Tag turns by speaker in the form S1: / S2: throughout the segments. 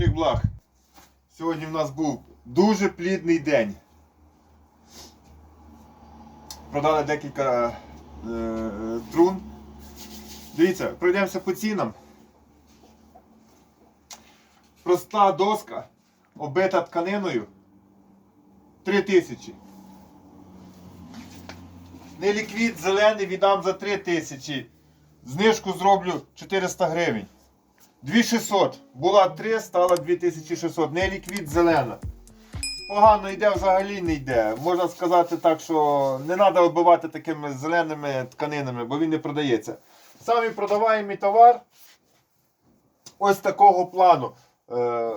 S1: Всіх благ. Сьогодні в нас був дуже плідний день. Продали декілька е, трун. Дивіться, пройдемося по цінам. Проста доска, обита тканиною. 3 тисячі. Неліквід зелений віддам за 3 тисячі. Знижку зроблю 400 гривень. 2600. Була 3, стала 2600. Не ліквід зелена. Погано йде, взагалі не йде. Можна сказати так, що не треба вбивати такими зеленими тканинами, бо він не продається. Самий продаваємий товар ось такого плану. Е,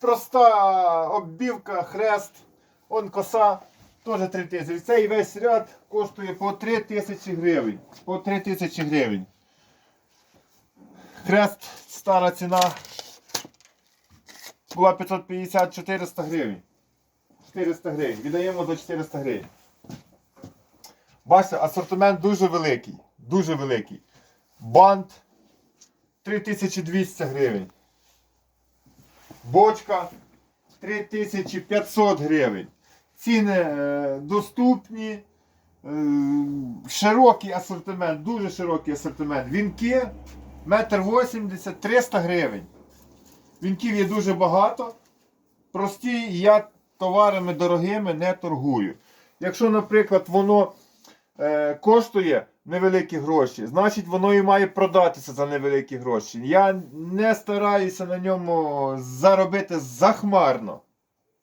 S1: проста оббівка, хрест, он коса, теж 3 тисячі. Цей весь ряд коштує по 3 тисячі гривень. По 3 тисячі гривень. Хрест, стара ціна була 550-400 гривень. 400 гривень. Віддаємо за 400 гривень. Бачите, асортимент дуже великий. Дуже великий. Бант 3200 гривень. Бочка 3500 гривень. Ціни е, доступні. Е, широкий асортимент, дуже широкий асортимент. Вінки метр 80 300 гривень. Вінків є дуже багато. Прості, я товарами дорогими не торгую. Якщо, наприклад, воно е, коштує невеликі гроші, значить воно і має продатися за невеликі гроші. Я не стараюся на ньому заробити захмарно.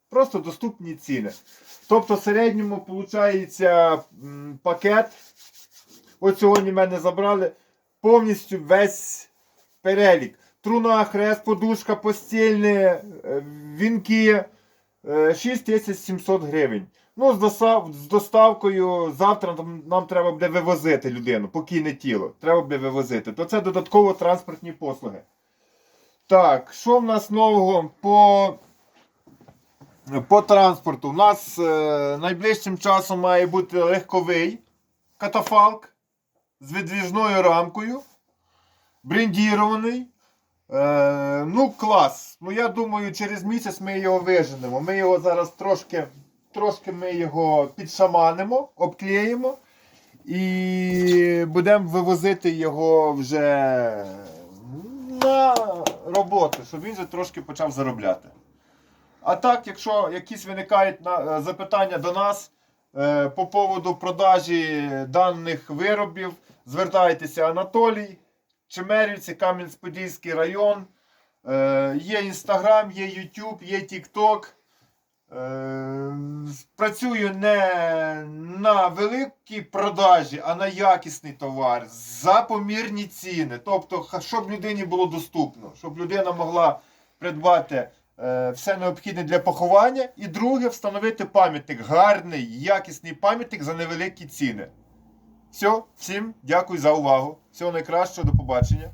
S1: Просто доступні ціни. Тобто в середньому виходить пакет. От сьогодні мене забрали повністю весь перелік. Труна, хрест, подушка, постільне, е, вінки. е, 6700 гривень. Ну, з, доставкою завтра нам, нам треба буде вивозити людину, покійне тіло. Треба буде вивозити. То це додатково транспортні послуги. Так, що в нас нового по, по транспорту? У нас е, найближчим часом має бути легковий катафалк з видвіжною рамкою, брендірований. Е, ну, клас. Ну, я думаю, через місяць ми його виженемо. Ми його зараз трошки, трошки ми його підшаманимо, обклеїмо і будемо вивозити його вже на роботу, щоб він вже трошки почав заробляти. А так, якщо якісь виникають е, запитання до нас по поводу продажі даних виробів, звертайтеся Анатолій, Чемерівці, Кам'янець-Подільський район. Е, є Інстаграм, є Ютуб, є Тікток. Е, працюю не на великій продажі, а на якісний товар за помірні ціни. Тобто, щоб людині було доступно, щоб людина могла придбати е, все необхідне для поховання. І друге, встановити пам'ятник. Гарний, якісний пам'ятник за невеликі ціни. Все, всім дякую за увагу. Всього найкращого, до побачення.